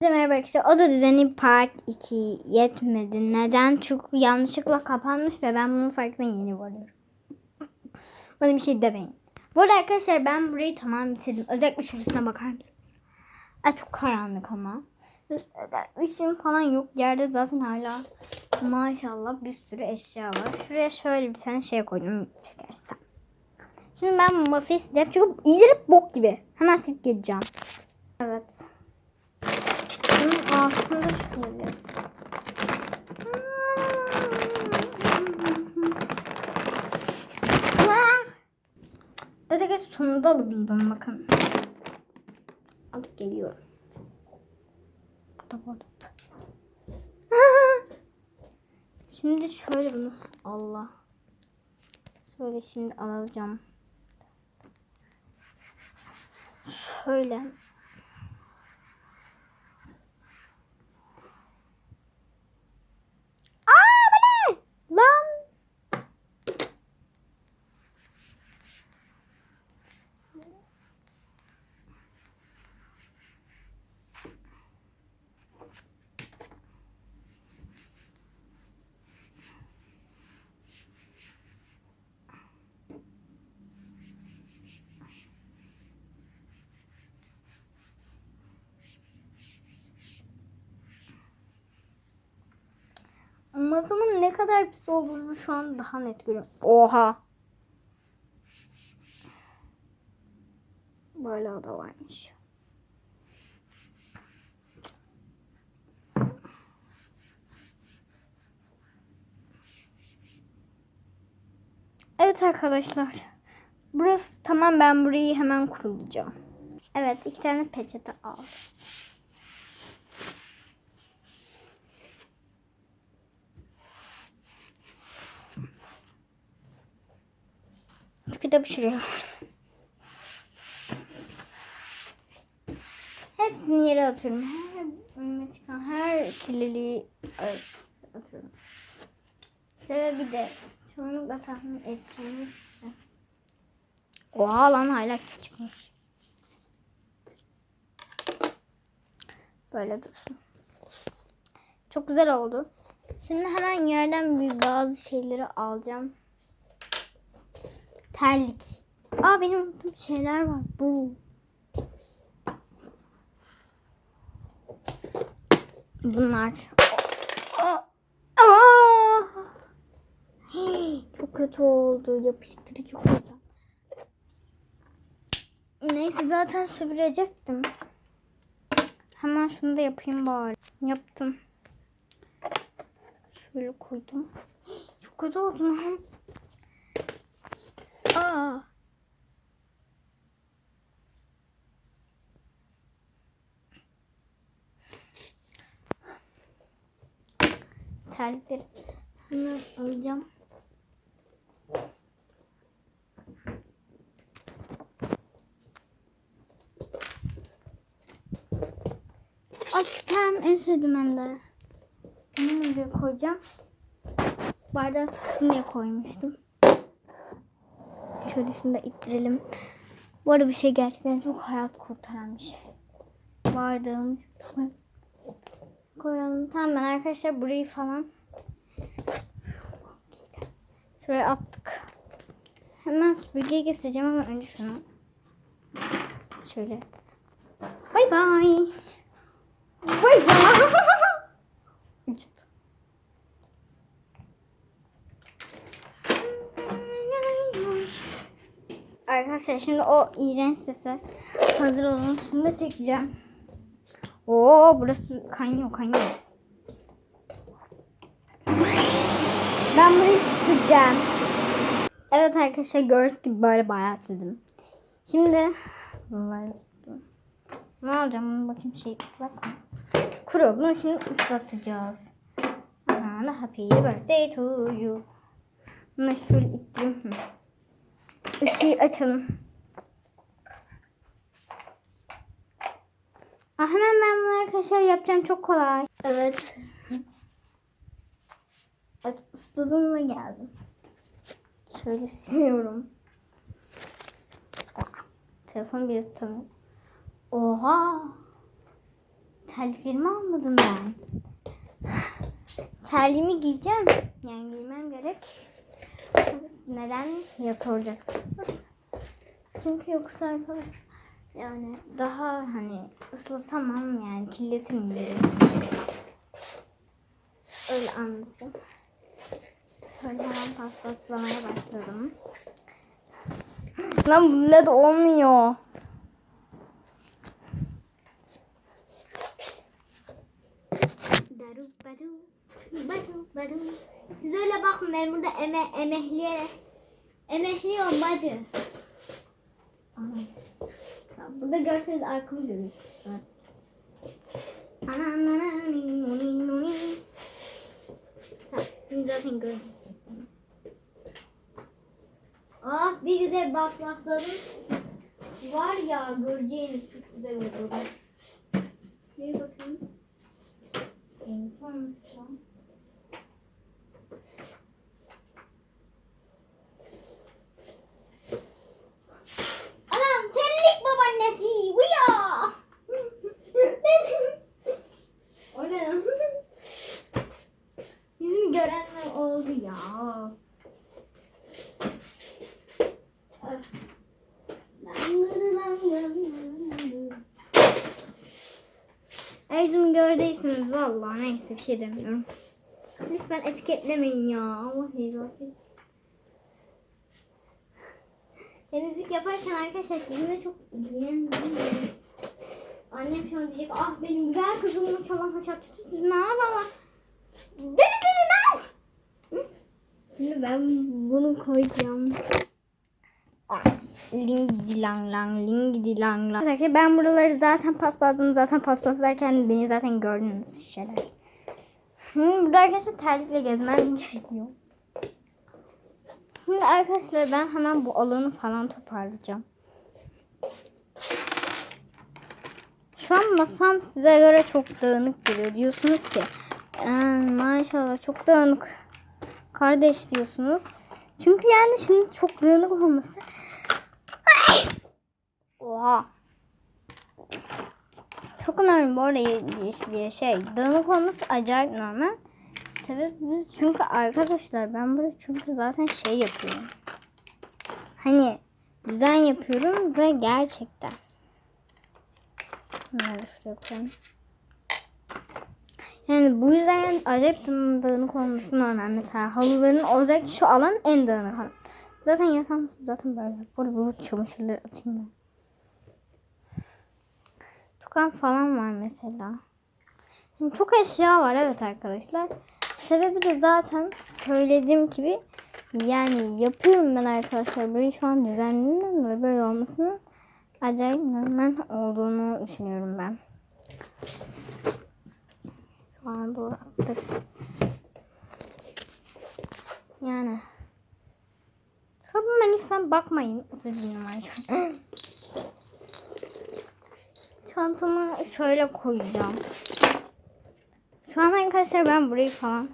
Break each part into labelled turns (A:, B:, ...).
A: Merhaba arkadaşlar. Oda düzeni part 2 yetmedi. Neden? Çünkü yanlışlıkla kapanmış ve ben bunun farkına yeni varıyorum. Bana bir şey demeyin. Bu arada arkadaşlar ben burayı tamam bitirdim. Özellikle şurasına bakar mısınız? Ay çok karanlık ama. Işığım falan yok. Yerde zaten hala maşallah bir sürü eşya var. Şuraya şöyle bir tane şey koydum çekersem. Şimdi ben bu masayı sileceğim. Çünkü izleri bok gibi. Hemen silip geleceğim. Evet. Altında şöyle. Öteki sonunda alabildim bakın. Alıp geliyorum. Burada burada. Şimdi şöyle bunu Allah. Şöyle şimdi alacağım. Şöyle. Aa bu ne? Lan. Masamın ne kadar pis olduğunu şu an daha net görüyorum. Oha. Böyle da varmış. Evet arkadaşlar. Burası tamam ben burayı hemen kurulayacağım. Evet iki tane peçete al. Kitabı şuraya. Hepsini yere atıyorum. Her önüme çıkan her kirliliği atıyorum. Sebebi de çoğunlukla tahmin edeceğiniz gibi. Oha lan hala çıkmış. Böyle dursun. Çok güzel oldu. Şimdi hemen yerden bir bazı şeyleri alacağım. Terlik. Aa benim unuttuğum şeyler var. Bu. Bunlar. Çok kötü oldu. Yapıştırıcı koydum. Neyse zaten süpürecektim. Hemen şunu da yapayım bari. Yaptım. Şöyle koydum. Çok kötü oldu lan. Aa. Terlikleri hemen alacağım. Ay ben en sevdiğim hem de. Bunu koyacağım. Bardak tutsun diye koymuştum. Şöyle şunu da ittirelim. Bu arada bir şey gerçekten çok hayat kurtaran bir şey. Bardağımı koyalım. Tamam ben arkadaşlar burayı falan şuraya attık. Hemen süpürgeyi getireceğim ama önce şunu şöyle bay bay bay bay Arkadaşlar şimdi o iğrenç sese hazır olun. Şunu da çekeceğim. Oo burası kaynıyor kaynıyor. Ben burayı sileceğim. Evet arkadaşlar gördüğünüz gibi böyle bayağı sildim. Şimdi ne alacağım bunu bakayım şey ıslak mı? Kuru. Bunu şimdi ıslatacağız. Aha, happy birthday to you. Bunu şöyle ittireyim. Hı. Işığı açalım. Ah, hemen ben bunu arkadaşlar yapacağım çok kolay. Evet. Ve geldim. Şöyle siliyorum. Telefon bir tutamıyorum. Oha. terliklerimi almadım ben. Terliğimi giyeceğim. Yani giymem gerek. Neden ya soracaksınız. Çünkü yoksa yani daha hani ıslatamam yani kirletim diye. Öyle anlatayım. Şöyle hemen paspaslamaya başladım. Lan bununla da olmuyor. Badu, badu badu. Siz öyle bakın ben burada eme, emehleyerek emehliyorum bacı. Ya Burada görseniz arkamı. Evet. Ana ana ana ni, ni, ni, ni. Tamam, şimdi zaten görürsünüz. Ah bir güzel basmasladım. Var ya göreceğiniz çok güzel oldu. Bir bakayım. En son şu an. Anam terlik babaannesi. Uya. o ne lan? Yüzümü görenler oldu ya. Öf. Langır langır langır. Yüzümü vallahi neyse bir şey demiyorum. Lütfen etiketlemeyin ya. Allah rızası. Temizlik yaparken arkadaşlar sizinle çok ilgilenmiyorum. Annem şu an diyecek ah benim güzel kızım çalan saçar tutuyorsun naz ama deli deli. Şimdi ben bunu koyacağım. Ling lang lang ling lang lang. Arkadaşlar ben buraları zaten paspasladım zaten paspaslarken beni zaten gördünüz şeyler. Hı, burada arkadaşlar terlikle gezmem gerekiyor. Şimdi arkadaşlar ben hemen bu alanı falan toparlayacağım. Şu an masam size göre çok dağınık geliyor. Diyorsunuz ki "Ee, maşallah çok dağınık kardeş diyorsunuz. Çünkü yani şimdi çok dağınık olması. Oha. Çok önemli bu arada şey dağınık olması acayip normal. Sebebi çünkü arkadaşlar ben burada çünkü zaten şey yapıyorum. Hani düzen yapıyorum ve gerçekten. Bunları şuraya. Yani bu yüzden acayip dağınık olması normal. Mesela halıların özellikle şu alan en dağınık alan. Zaten yatağım zaten böyle. Burada bu çamaşırları atayım ben. Tukan falan var mesela. Yani çok eşya var evet arkadaşlar. Sebebi de zaten söylediğim gibi yani yapıyorum ben arkadaşlar. Burayı şu an düzenlediğimden dolayı böyle olmasının acayip normal olduğunu düşünüyorum ben. Şu an bu aktif. Yani. Şurada lütfen bakmayın. Özür dilerim arkadaşlar. Çantamı şöyle koyacağım. Şu an arkadaşlar ben burayı falan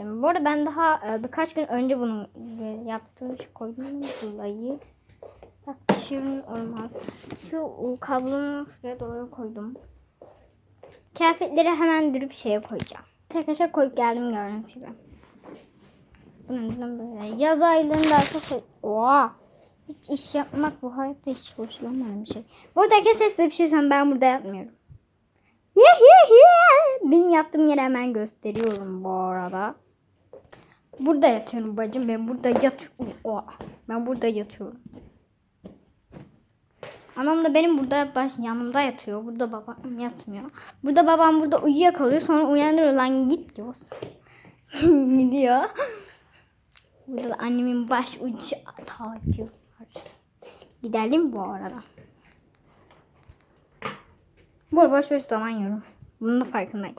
A: Bu arada ben daha e, birkaç gün önce bunu yaptım. Şu koydum dolayı. Şirin olmaz. Şu kablomu şuraya doğru koydum. Kıyafetleri hemen dürüp şeye koyacağım. Arkadaşlar koyup geldim gördüğünüz gibi. Bunun böyle. Yaz aylarında arkadaşlar. Oha. Hiç iş yapmak bu hayatta hiç hoşlanmayan bir şey. Bu arada arkadaşlar size bir şey söyleyeyim. Ben burada yapmıyorum. Ye ye ye. Benim yaptığım yeri hemen gösteriyorum bu arada. Burada yatıyorum bacım. Ben burada yatıyorum. Oha. Ben burada yatıyorum. Anam da benim burada baş yanımda yatıyor. Burada babam yatmıyor. Burada babam burada uyuyakalıyor. Sonra uyandırıyor lan git diyor. Gidiyor. Burada da annemin baş ucu var. Gidelim bu arada. Bu arada boş zaman yiyorum. Bunun da farkındayım.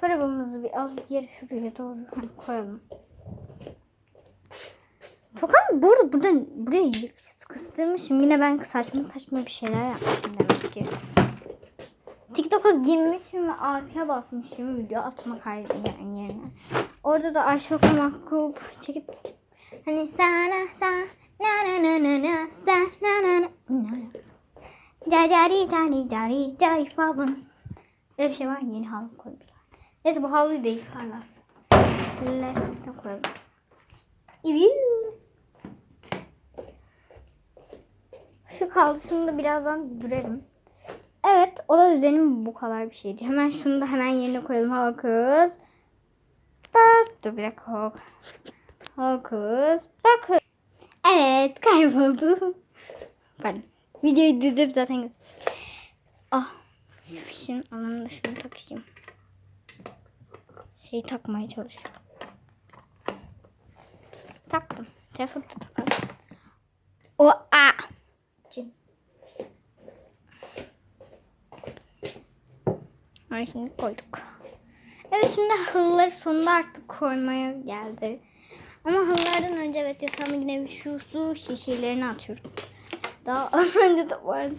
A: Çorabımızı bir al yere şuraya doğru hani koyalım. Tokan bu arada burada buraya kıstırmışım. Yine ben saçma saçma bir şeyler yapmışım demek ki. TikTok'a girmişim ve artıya basmışım video atmak yerine. Orada da aşağı mahkup çekip hani sana sen na na na na na sen na na na Cari cari cari cari falan. Öyle bir şey var yeni havlu koydular. Neyse bu havluyu da yıkarlar. Eller sakın koyalım. Şu havlusunu da birazdan dürelim. Evet oda düzenim bu kadar bir şeydi. Hemen şunu da hemen yerine koyalım. Hokus. Bak dur bir dakika. Hok. Hokus. Bakın. Evet kayboldu. Pardon. Videoyu durdurup zaten. Ah. Fişin alanında şunu takayım. Şeyi takmaya çalışıyorum. Taktım. Telefonu da takalım. O a. Cim. Ay şimdi koyduk. Evet şimdi halıları sonunda artık koymaya geldi. Ama halılardan önce evet yatağıma yine şu su şişelerini atıyorum. Daha önce de vardı.